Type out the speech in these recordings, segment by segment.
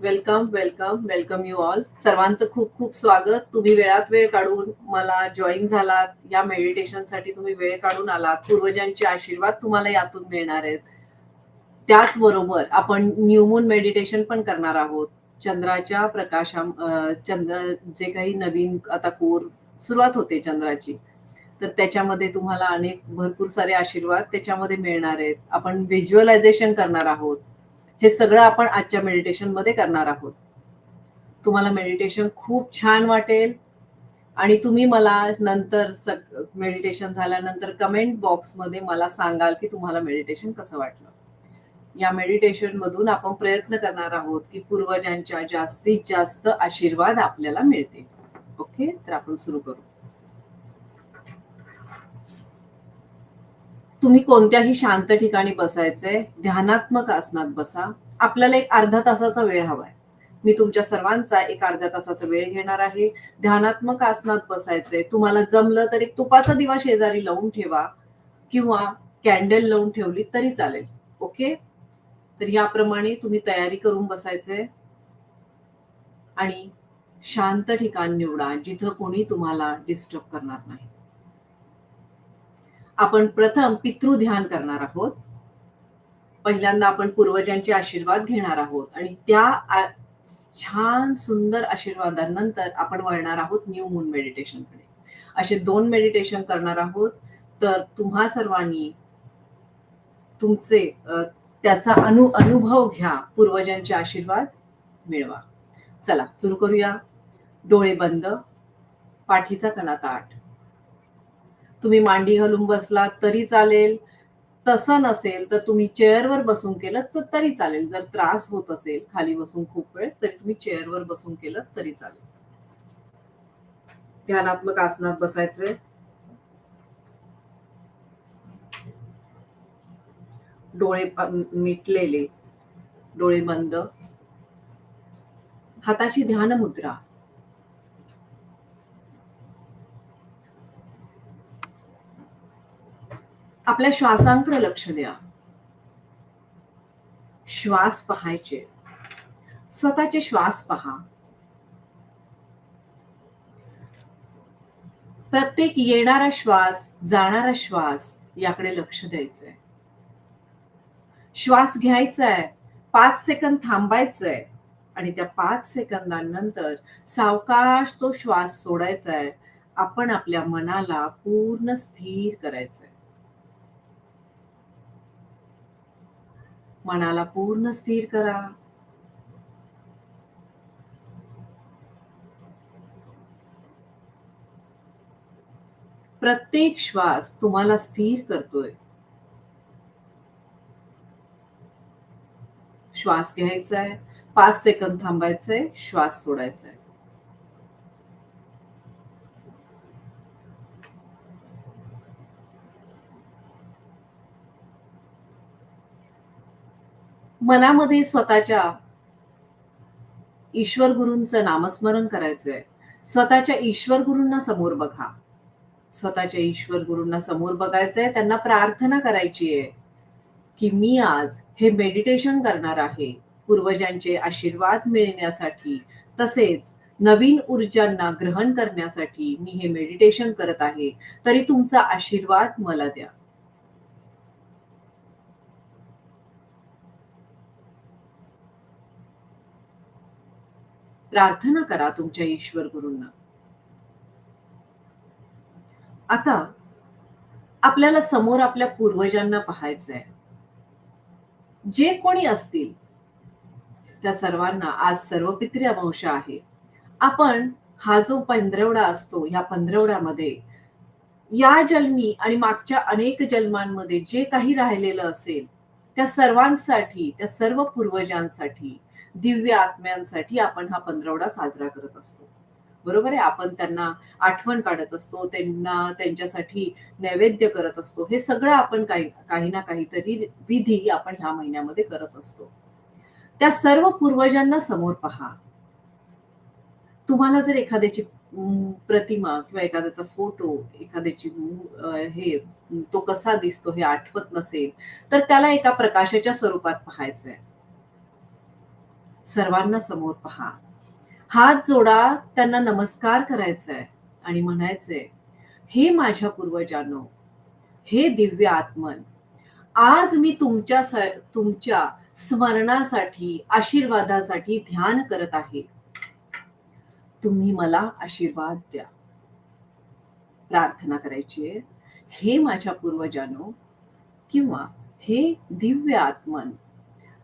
Welcome, welcome, welcome you all. सर्वांचं खूप खूप स्वागत. तुम्ही वेळात वेळ काढून मला जॉईन झालात. या मेडिटेशनसाठी तुम्ही वेळ काढून आलात. पूर्वजांचे आशीर्वाद तुम्हाला यातून मिळणार आहेत. त्याचबरोबर आपण न्यूमून मेडिटेशन पण करणार आहोत. चंद्राच्या प्रकाशा चंद्र जे काही नवीन आता कोर सुरुवात होते चंद्राची. तर त्याच्यामध्ये तुम्हाला अनेक भरपूर सारे आशीर्वाद त्याच्यामध्ये मिळणार आहेत. आपण व्हिज्युअलायझेशन करणार आहोत. हे सगळं आपण आजच्या मेडिटेशनमध्ये करणार आहोत. तुम्हाला मेडिटेशन खूप छान वाटेल आणि तुम्ही मला नंतर सग मेडिटेशन झाल्यानंतर कमेंट बॉक्समध्ये मला सांगाल, की तुम्हाला मेडिटेशन कसं वाटलं. या मेडिटेशनमधून आपण प्रयत्न करणार आहोत, की पूर्वजांच्या जास्तीत जास्त आशीर्वाद आपल्याला मिळतील. ओके? तर आपण सुरू करू. तुम्ही कोणत्याही शांत ठिकाणी बसायचंय. ध्यानात्मक आसनात बसा. आपल्याला एक अर्धा तासाचा वेळ हवाय. मी तुमच्या सर्वांचा एक अर्ध्या तासाचा वेळ घेणार आहे. ध्यानात्मक आसनात बसायचंय. तुम्हाला जमलं तर एक तुपाचा दिवा शेजारी लावून ठेवा किंवा कॅन्डल लावून ठेवली तरी चालेल. ओके? तर याप्रमाणे तुम्ही तयारी करून बसायचंय. आणि शांत ठिकाण निवडा, जिथं कोणी तुम्हाला डिस्टर्ब करणार नाही. आपण प्रथम पितृध्यान करणार आहोत. पहिल्यांदा आपण पूर्वजांचे आशीर्वाद घेणार आहोत आणि त्या छान सुंदर आशीर्वादानंतर आपण वळणार आहोत न्यू मून मेडिटेशनकडे. असे दोन मेडिटेशन करणार आहोत. तर तुम्हा सर्वांनी तुमचे त्याचा अनु अनुभव घ्या. पूर्वजांचे आशीर्वाद मिळवा. चला सुरू करूया. डोळे बंद. पाठीचा कणा ताठ. तुम्ही मांडी हलून बसलात तरी चालेल. तसं नसेल तर तुम्ही चेअरवर बसून केलं तर तरी चालेल. जर त्रास होत असेल खाली बसून खूप वेळ तरी तुम्ही चेअरवर बसून केलं तरी चालेल. ध्यानात्मक आसनात बसायचंय. डोळे मिटलेले. डोळे बंद. हाताची ध्यान मुद्रा. आपल्या श्वासांकडे लक्ष द्या. श्वास पहायचे. स्वतःचे श्वास पहा. प्रत्येक येणारा श्वास, जाणारा श्वास याकडे लक्ष द्यायचंय. श्वास घ्यायचाय. पाच सेकंद थांबायचंय आणि त्या पाच सेकंदांनंतर सावकाश तो श्वास सोडायचा आहे आपण आपल्या मनाला पूर्ण स्थिर करायचंय. मनाला पूर्ण स्थिर करा. प्रत्येक श्वास तुम्हाला स्थिर करतोय. श्वास घ्यायचा आहे पाच सेकंद थांबायचंय. श्वास सोडायचा आहे मनामध्ये स्वतःच्या ईश्वर गुरूंचं नामस्मरण करायचंय. स्वतःच्या ईश्वर गुरूंना समोर बघा. स्वतःच्या ईश्वर गुरूंना समोर बघायचंय. त्यांना प्रार्थना करायची आहे, की मी आज हे मेडिटेशन करणार आहे. पूर्वजांचे आशीर्वाद मिळण्यासाठी तसेच नवीन ऊर्जांना ग्रहण करण्यासाठी मी हे मेडिटेशन करत आहे. तरी तुमचा आशीर्वाद मला द्या. प्रार्थना करा तुमच्या ईश्वर गुरूंना. आता आपल्याला समोर आपल्या पूर्वजांना पाहायचंय. जे कोणी असतील त्या सर्वांना आज सर्वपित्री अमावस्या आहे. आपण हा जो पंधरवडा असतो, ह्या पंधरवड्यामध्ये या जन्मी आणि मागच्या अनेक जन्मांमध्ये जे काही राहिलेलं असेल, त्या सर्वांसाठी, त्या सर्व पूर्वजांसाठी, दिव्य आत्म्यांसाठी आपण हा पंधरवडा साजरा करत असतो. बरोबर आहे? आपण त्यांना आठवण काढत असतो. त्यांना त्यांच्यासाठी नैवेद्य करत असतो. हे सगळं आपण काही काही ना काहीतरी विधी आपण ह्या महिन्यामध्ये करत असतो. त्या सर्व पूर्वजांना समोर पहा. तुम्हाला जर एखाद्याची प्रतिमा किंवा एखाद्याचा फोटो, एखाद्याची हे तो कसा दिसतो हे आठवत नसेल, तर त्याला एका प्रकाशाच्या स्वरूपात पाहायचंय. सर्वांना समोर पहा. हात जोडा त्यांना नमस्कार करायचा आहे आणि म्हणायचंय हे माझ्या पूर्वजांनो हे दिव्य आत्मन आज मी तुमच्या तुमच्या स्मरणासाठी आशीर्वादासाठी ध्यान करत आहे. तुम्ही मला आशीर्वाद द्या. प्रार्थना करायची आहे हे माझ्या पूर्वजानो किंवा हे दिव्य आत्मन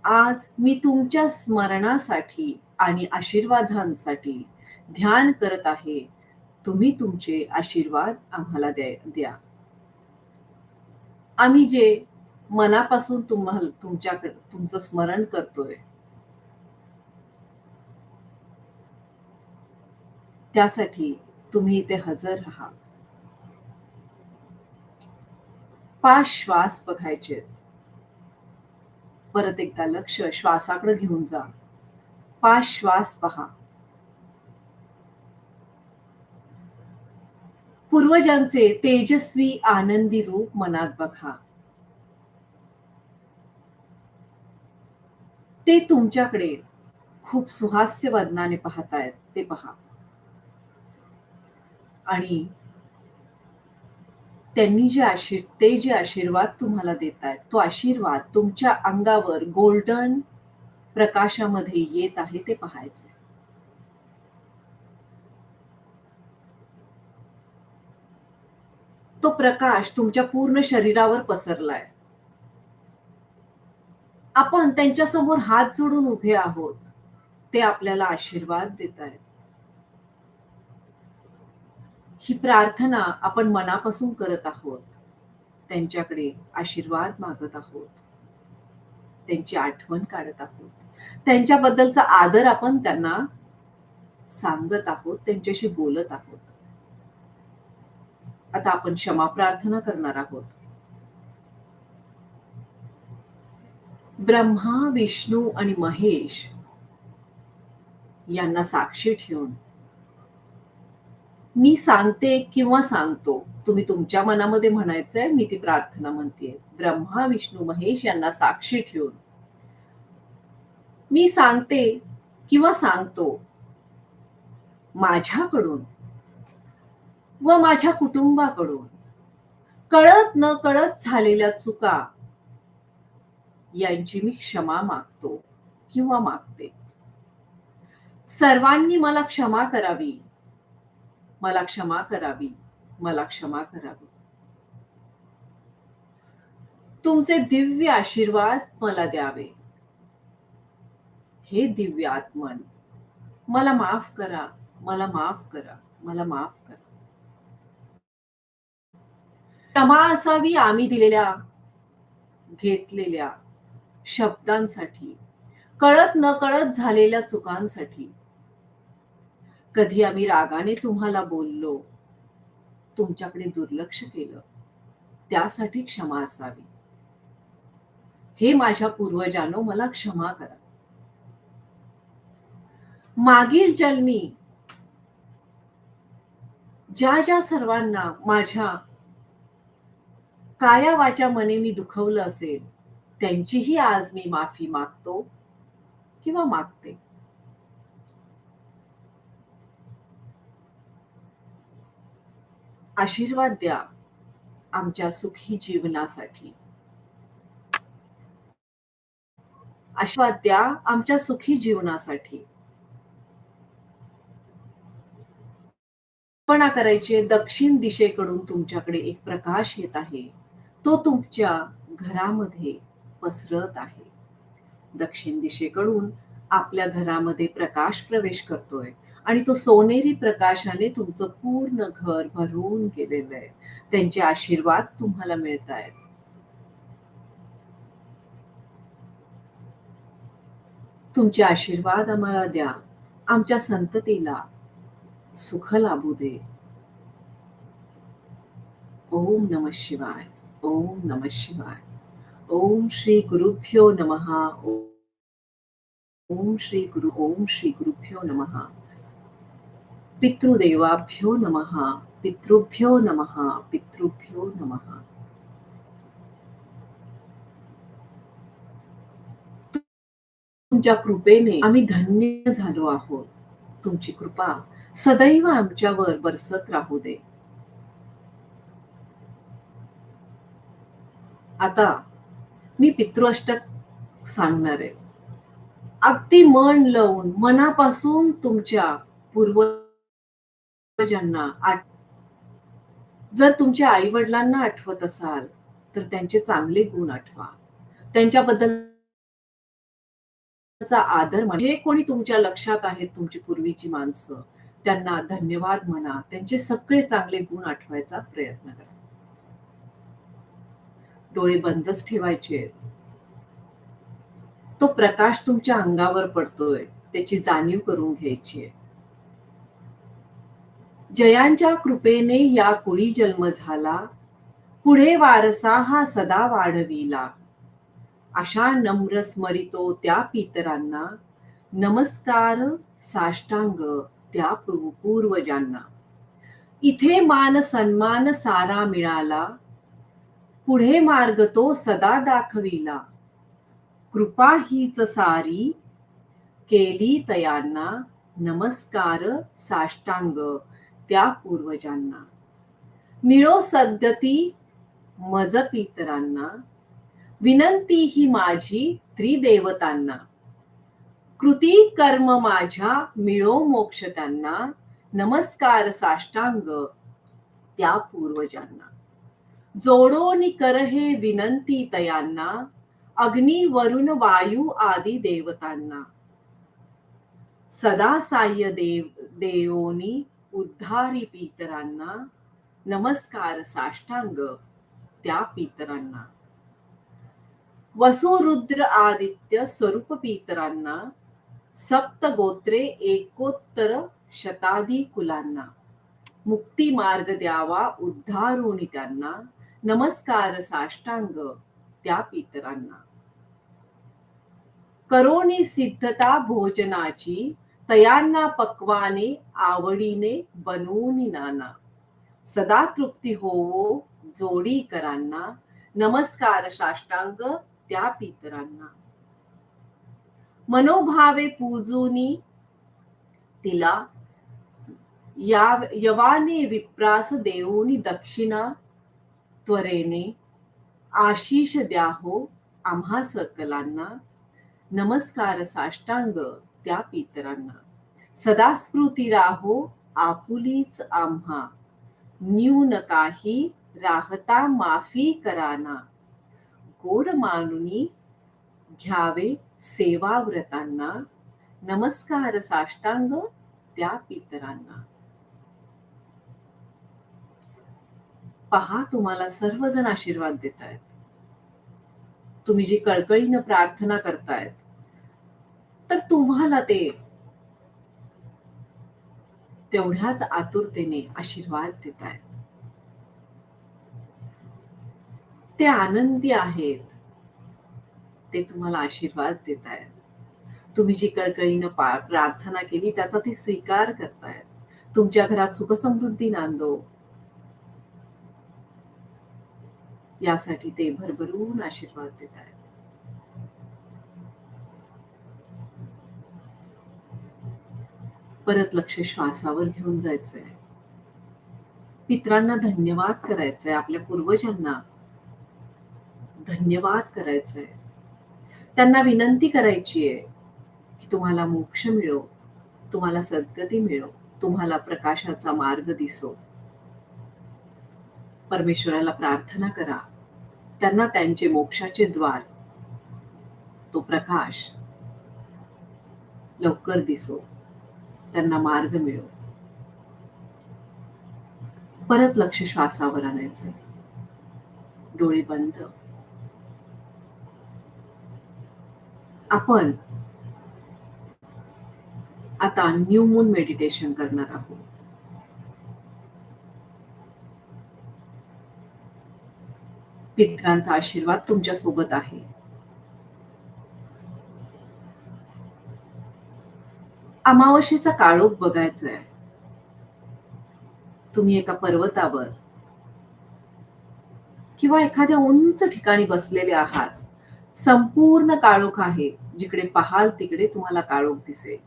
आज मी तुमच्या स्मरणासाठी आणि आशीर्वादांसाठी ध्यान करत आहे. तुम्ही तुमचे आशीर्वाद आम्हाला द्या आम्ही जे मनापासून तुम्हाला तुमच्याकडे तुमचं स्मरण करतोय त्यासाठी तुम्ही इथे हजर राहा. पाच श्वास बघायचे परत एकदा लक्ष श्वासाकडे घेऊन जा. पाच श्वास पहा. पूर्वजांचे तेजस्वी आनंदी रूप मनात बघा. ते तुमच्याकडे खूप सुहास्य वदनाने पाहतायत ते पहा. आणि त्यांनी जे आशीर् ते जे आशीर्वाद तुम्हाला देत आहेत तो आशीर्वाद तुमच्या अंगावर गोल्डन प्रकाशामध्ये येत आहे ते पाहायचं तो प्रकाश तुमच्या पूर्ण शरीरावर पसरलाय. आपण त्यांच्यासमोर हात जोडून उभे आहोत. ते आपल्याला आशीर्वाद देत आहेत ही प्रार्थना आपण मनापासून करत आहोत. त्यांच्याकडे आशीर्वाद मागत आहोत. त्यांची आठवण काढत आहोत. त्यांच्याबद्दलचा आदर आपण त्यांना सांगत आहोत त्यांच्याशी बोलत आहोत. आता आपण क्षमा प्रार्थना करणार आहोत. ब्रह्मा विष्णू आणि महेश यांना साक्षी ठेवून मी सांगते किंवा सांगतो. तुम्ही तुमच्या मनामध्ये म्हणायचंय मी ती प्रार्थना म्हणतेय ब्रह्मा विष्णू महेश यांना साक्षी ठेवून. मी सांगते किंवा सांगतो माझ्याकडून व माझ्या कुटुंबाकडून कळत न कळत झालेल्या चुका यांची मी क्षमा मागतो किंवा मागते. सर्वांनी मला क्षमा करावी. मला क्षमा करावी. मला क्षमा करावी. तुमचे दिव्य आशीर्वाद मला द्यावे. हे दिव्य आत्मन मला माफ करा मला माफ करा मला माफ करा. क्षमा असावी आम्ही दिलेल्या घेतलेल्या शब्दांसाठी कळत न कळत झालेल्या चुकांसाठी. कधी आम्ही रागाने तुम्हाला बोललो तुमच्याकडे दुर्लक्ष केलं त्यासाठी क्षमा असावी. हे माझ्या पूर्वजानो मला क्षमा करा. मागील जन्मी ज्या ज्या सर्वांना माझ्या काया मने मी दुखवलं असेल त्यांचीही आज मी माफी मागतो किंवा मागते. आशीर्वाद द्या आमच्या सुखी जीवनासाठी. आशीर्वाद द्या आमच्या सुखी जीवनासाठी. कल्पना करायचे दक्षिण दिशेकडून तुमच्याकडे एक प्रकाश येत आहे. तो तुमच्या घरामध्ये पसरत आहे. दक्षिण दिशेकडून आपल्या घरामध्ये प्रकाश प्रवेश करतोय. आणि तो सोनेरी प्रकाशाने तुमचं पूर्ण घर भरून गेलेलं आहे. त्यांचे आशीर्वाद तुम्हाला मिळत आहेत तुमचे आशीर्वाद आम्हाला द्या. आमच्या संततीला सुख लाभू दे. ओम नम शिवाय. ओम नम शिवाय. ओम श्री गुरुभ्यो नमः. ओम श्री गुरु ओम श्री गुरुभ्यो नमः. पितृदेवाभ्यो नमः पितृभ्यो नमः पितृभ्यो नमः। तुमच्या कृपेने आम्ही धन्य झालो आहोत. तुमची कृपा सदैव आमच्यावर बरसत राहू दे. आता मी पितृअष्टक सांगणार आहे. अगदी मन लावून मनापासून तुमच्या पूर्व पूर्वजांना आठ. जर तुमच्या आई वडिलांना आठवत असाल तर त्यांचे चांगले गुण आठवा. त्यांच्याबद्दल आदर म्हणजे कोणी तुमच्या लक्षात आहेत तुमची पूर्वीची माणसं त्यांना धन्यवाद म्हणा त्यांचे सगळे चांगले गुण आठवायचा प्रयत्न करा. डोळे बंदच ठेवायचे. तो प्रकाश तुमच्या अंगावर पडतोय त्याची जाणीव करून घ्यायची आहे. जयांच्या कृपेने या कुळी जन्म झाला. पुढे वारसा हा सदा वाढविला. अशा नम्र स्मरितो त्या पितरांना. नमस्कार साष्टांग त्या पूर्वजांना. इथे मान सन्मान सारा मिळाला. पुढे मार्ग तो सदा दाखविला. कृपा हीच सारी केली तयांना. नमस्कार साष्टांग त्या पूर्वजांना. मिळो सद्गती मज पितरांना विनंती ही माझी त्रिदेवतांना. कृती कर्म माझ्या मिळो मोक्ष त्यांना. नमस्कार साष्टांग त्या पूर्वजांना. जोडोनी कर हे विनंती तयांना. अग्नी वरुण वायू आदी देवतांना. सदा साह्य देव देवोनी उद्धारी पितरांना नमस्कार साष्टांग त्या पितरांना. वसुरुद्र आदित्य स्वरूप पितरांना सप्त गोत्रे एकोत्तर शताधी कुलांना. मुक्ती मार्ग द्यावा उद्धारुणी त्यांना नमस्कार साष्टांग त्या पितरांना. करोनी सिद्धता भोजनाची तयांना पक्वाने आवडीने बनवून नाना. सदा तृप्ती होवो जोडी करांना. नमस्कार साष्टांग त्या पितरांना. मनोभावे पूजूनी तिला या यवाने विप्रास देऊनी दक्षिणा त्वरेने आशिष द्या हो आम्हा सकलांना. नमस्कार साष्टांग. त्या पितरांना सदा स्मृती राहो आपुलीच आम्हा. न्यून काही राहता माफी कराना. गोड मानुनी घ्यावे सेवा व्रतांना नमस्कार साष्टांग त्या पितरांना पहा तुम्हाला सर्वजण आशीर्वाद देत आहेत तुम्ही जी कळकळीनं प्रार्थना करतायत तर तुम्हाला ते तेवढ्याच आतुरतेने आशीर्वाद देत आहेत ते आनंदी आहेत. ते तुम्हाला आशीर्वाद देत आहेत तुम्ही जी कळकळीनं प्रार्थना केली त्याचा ते स्वीकार करतायत. तुमच्या घरात सुखसमृद्धी नांदो. यासाठी ते भरभरून आशीर्वाद देत आहेत परत लक्ष श्वासावर घेऊन जायचंय. पित्रांना धन्यवाद करायचंय आपल्या पूर्वजांना धन्यवाद करायचंय. त्यांना विनंती करायची आहे की तुम्हाला मोक्ष मिळो तुम्हाला सद्गती मिळो तुम्हाला प्रकाशाचा मार्ग दिसो. परमेश्वराला प्रार्थना करा. त्यांना त्यांचे मोक्षाचे द्वार तो प्रकाश लवकर दिसो. त्यांना मार्ग मिळो. परत लक्ष श्वासावर आणायचं. डोळे बंद. आपण आता न्यू मून मेडिटेशन करणार आहोत. पित्रांचा आशीर्वाद तुमच्यासोबत आहे. अमावस्येचा काळोख बघायचा आहे तुम्ही एका पर्वतावर किंवा एखाद्या उंच ठिकाणी बसलेले आहात. संपूर्ण काळोख आहे. जिकडे पाहाल तिकडे तुम्हाला काळोख दिसेल.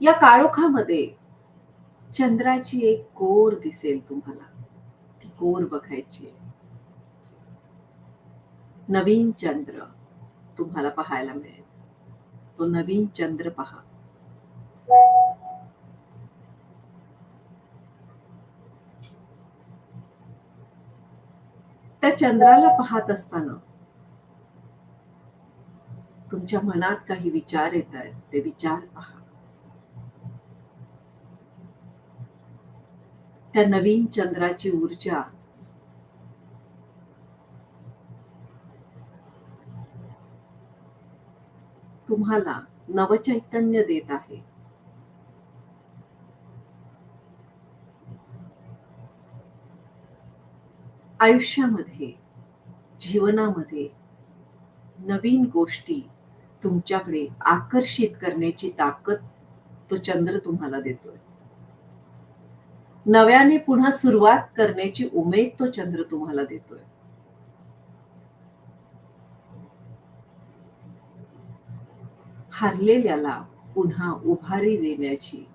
या काळोखामध्ये चंद्राची एक कोर दिसेल तुम्हाला. ती कोर बघायची नवीन चंद्र तुम्हाला पाहायला मिळेल. तो नवीन चंद्र पहा. त्या चंद्राला पाहत असताना तुमच्या मनात काही विचार येत आहेत. ते विचार पहा. त्या नवीन चंद्राची ऊर्जा तुम्हाला नवचैतन्य देत आहे. आयुष्यामध्ये जीवनामध्ये नवीन गोष्टी तुमच्याकडे आकर्षित करण्याची ताकद तो चंद्र तुम्हाला देतोय. नव्याने पुन्हा सुरुवात करण्याची उमेद तो चंद्र तुम्हाला देतोय. हरलेल्याला पुन्हा उभारी देण्याची,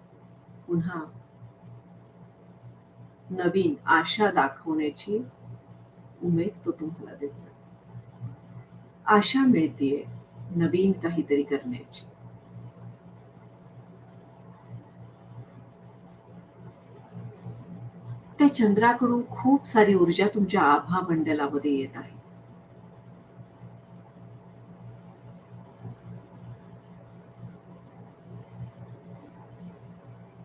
पुन्हा नवीन आशा दाखवण्याची उमेद तो तुम्हाला देतो. आशा मिळतीये नवीन काहीतरी करण्याची. त्या चंद्राकडून खूप सारी ऊर्जा तुमच्या आभा मंडलामध्ये येत आहे.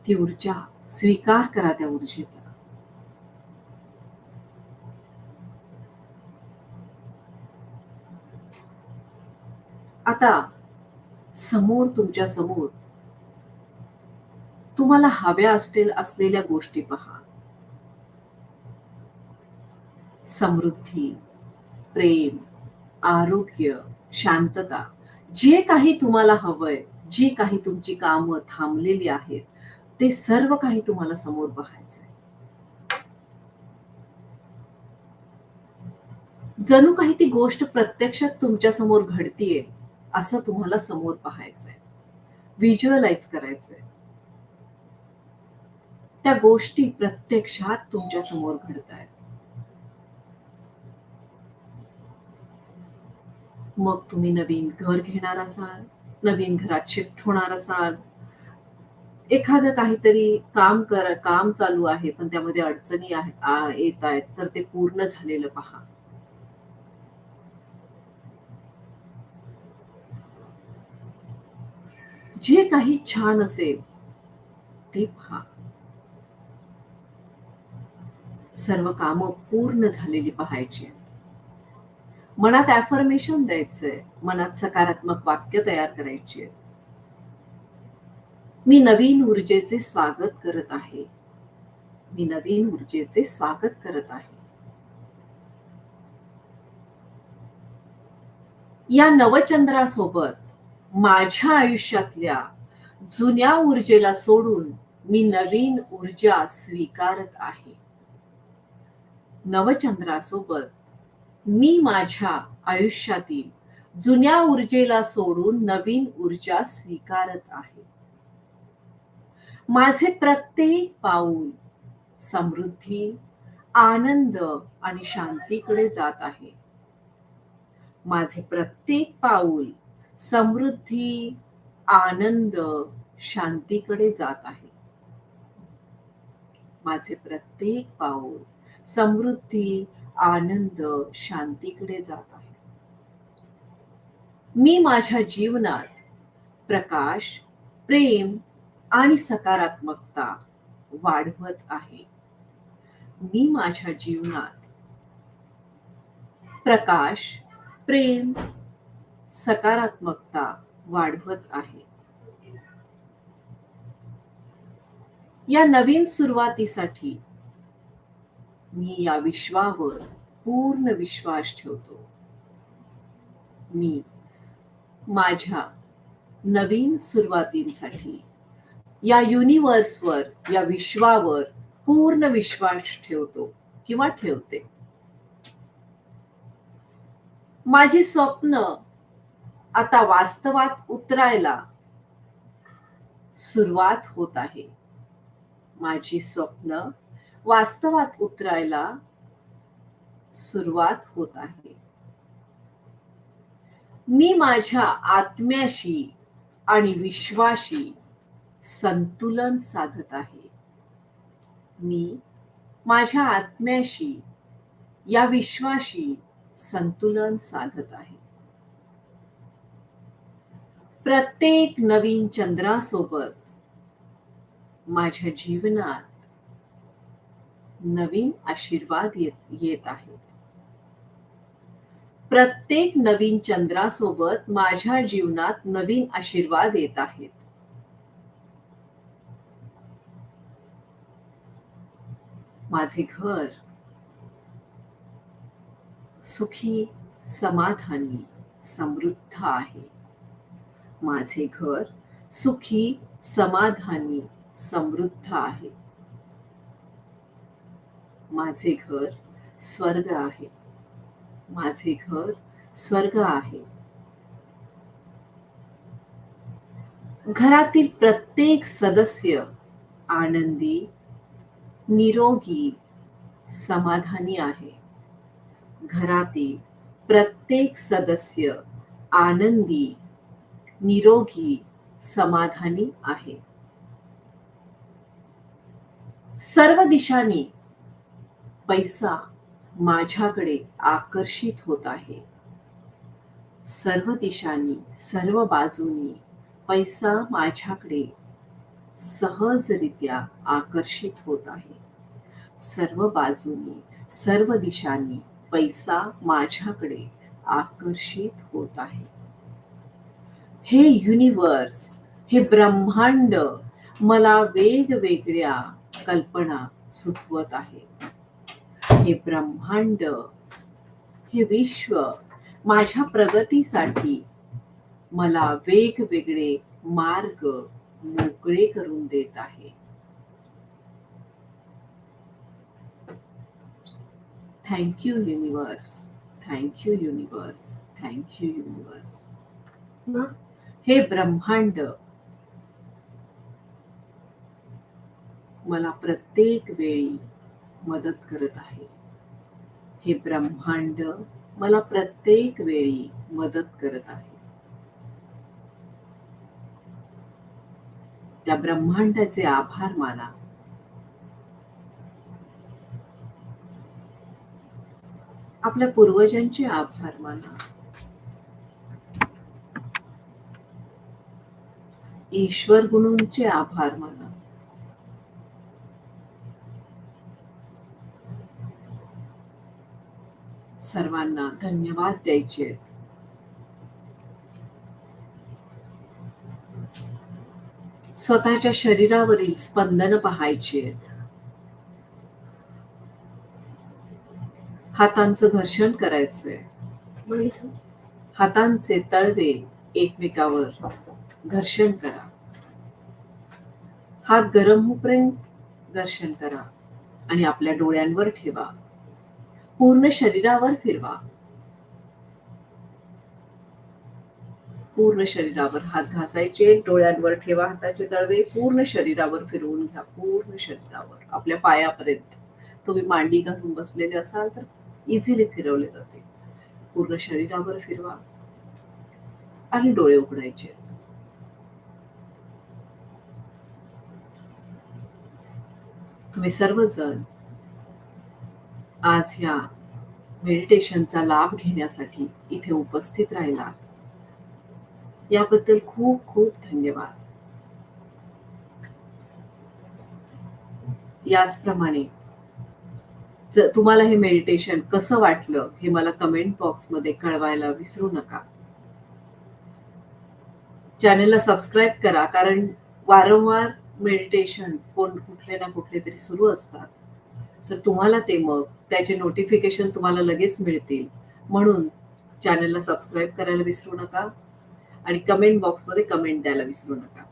ती ऊर्जा स्वीकार करा त्या ऊर्जेचा. आता समोर तुमच्यासमोर तुम्हाला हव्या असतील असलेल्या गोष्टी पहा. समृद्धी प्रेम आरोग्य शांतता जे काही तुम्हाला हवंय जी काही तुमची कामं थांबलेली आहेत ते सर्व काही तुम्हाला समोर पाहायचंय जणू काही ती गोष्ट प्रत्यक्षात तुमच्यासमोर घडतीये असं तुम्हाला समोर पाहायचंय व्हिज्युअलाइज करायचंय. त्या गोष्टी प्रत्यक्षात तुमच्यासमोर घडत आहेत मग तुम्ही नवीन घर घेणार असाल नवीन घरात शिफ्ट होणार असाल एखादं काहीतरी काम कर काम चालू आहे पण त्यामध्ये अडचणी आहेत येत आहेत तर ते पूर्ण झालेलं पहा. जे काही छान असेल ते पहा. सर्व काम पूर्ण झालेली पाहायची. मनात ऍफर्मेशन द्यायचंय मनात सकारात्मक वाक्य तयार करायची मी नवीन ऊर्जेचे स्वागत करत आहे. मी नवीन ऊर्जेचे स्वागत करत आहे. या नवचंद्रासोबत माझ्या आयुष्यातल्या जुन्या ऊर्जेला सोडून मी नवीन ऊर्जा स्वीकारत आहे. नवचंद्रासोबत मी माझ्या आयुष्यातील जुन्या ऊर्जेला सोडून नवीन ऊर्जा स्वीकारत आहे. माझे प्रत्येक पाऊल समृद्धी आनंद आणि शांतीकडे जात आहे. माझे प्रत्येक पाऊल समृद्धी आनंद शांतीकडे जात आहे. माझे प्रत्येक पाऊल समृद्धी आनंद शांतीकडे जात आहे. मी माझ्या जीवनात प्रकाश प्रेम आणि सकारात्मकता वाढवत आहे. मी माझ्या जीवनात प्रकाश प्रेम सकारात्मकता वाढवत आहे. या नवीन सुरुवातीसाठी मी या विश्वावर पूर्ण विश्वास ठेवतो. मी माझ्या नवीन सुरुवातींसाठी या युनिवर्सवर या विश्वावर पूर्ण विश्वास ठेवतो किंवा ठेवते. माझी स्वप्न आता वास्तवात उतरायला सुरुवात होत आहे. माझी स्वप्न वास्तवात उतरायला सुरुवात होत आहे. मी माझ्या आत्म्याशी आणि विश्वाशी संतुलन साधत आहे. मी माझ्या आत्म्याशी या विश्वाशी संतुलन साधत आहे. प्रत्येक नवीन चंद्रासोबत माझ्या जीवनात नवीन आशीर्वाद येत येत आहे. प्रत्येक नवीन चंद्रासोबत माझ्या जीवनात नवीन आशीर्वाद येत आहेत. माझे घर. सुखी समाधानी समृद्ध आहे. माझे घर सुखी समाधानी समृद्ध आहे. माझे घर स्वर्ग आहे. माझे घर स्वर्ग आहे. घरातील प्रत्येक सदस्य आनंदी निरोगी समाधानी आहे. घरातील प्रत्येक सदस्य आनंदी निरोगी समाधानी आहे. सर्व दिशांनी पैसा माझ्याकडे आकर्षित होत आहे. सर्व दिशांनी सर्व बाजूनी पैसा माझ्याकडे सहजरित्या आकर्षित होत आहे. सर्व बाजूनी सर्व दिशांनी पैसा माझ्याकडे आकर्षित होत आहे. हे युनिवर्स हे ब्रह्मांड मला वेगवेगळ्या कल्पना सुचवत आहे. हे ब्रह्मांड हे विश्व माझ्या प्रगतीसाठी मला वेगवेगळे मार्ग मोकळे करून देत आहे. Thank you universe thank you universe thank you universe हे ब्रह्मांड मला प्रत्येक वेळी मदत करत आहे. हे ब्रह्मांड मला प्रत्येक वेळी मदत करत आहे. त्या ब्रह्मांडाचे आभार माना. आपल्या पूर्वजांचे आभार माना. ईश्वर गुणूंचे आभार माना. सर्वांना धन्यवाद द्यायचे स्वतःच्या शरीरावरील स्पंदन पाहायचे हातांचं घर्षण करायचंय. हातांचे तळवे एकमेकावर घर्षण करा. हात गरम होईपर्यंत घर्षण करा आणि आपल्या डोळ्यांवर ठेवा. पूर्ण शरीरावर फिरवा. पूर्ण शरीरावर हात घासायचे डोळ्यांवर ठेवा हाताचे तळवे पूर्ण शरीरावर फिरवून घ्या पूर्ण शरीरावर. आपल्या पायापर्यंत. तुम्ही मांडी घालून बसलेले असाल तर इझिली फिरवले जाते. पूर्ण शरीरावर फिरवा आणि डोळे उघडायचे. तुम्ही सर्वजण आज ह्या मेडिटेशनचा लाभ घेण्यासाठी इथे उपस्थित राहिला. याबद्दल खूप खूप धन्यवाद. याचप्रमाणे तुम्हाला हे मेडिटेशन कसं वाटलं हे मला कमेंट बॉक्समध्ये कळवायला विसरू नका. चॅनलला सबस्क्राईब करा कारण वारंवार मेडिटेशन कोण कुठले ना कुठले तरी सुरू असतात. तर तुम्हाला ते मग त्याचे नोटिफिकेशन तुम्हाला लगेच मिळतील. म्हणून चॅनलला सबस्क्राईब करायला विसरू नका. आणि कमेंट बॉक्समध्ये कमेंट द्यायला विसरू नका.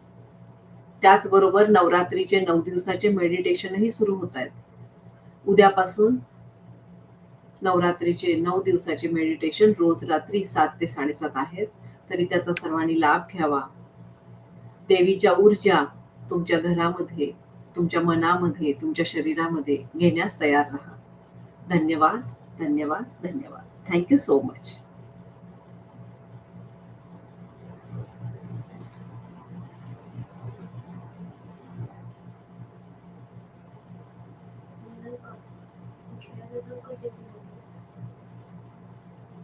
त्याचबरोबर नवरात्रीचे नऊ दिवसाचे मेडिटेशनही सुरू होत आहेत. उद्यापासून नवरात्रीचे नऊ दिवसाचे मेडिटेशन रोज रात्री सात ते साडेसात आहेत. तरी त्याचा सर्वांनी लाभ घ्यावा. देवीच्या ऊर्जा तुमच्या घरामध्ये तुमच्या मनामध्ये तुमच्या शरीरामध्ये घेण्यास तयार राहा. धन्यवाद धन्यवाद धन्यवाद. Thank you so much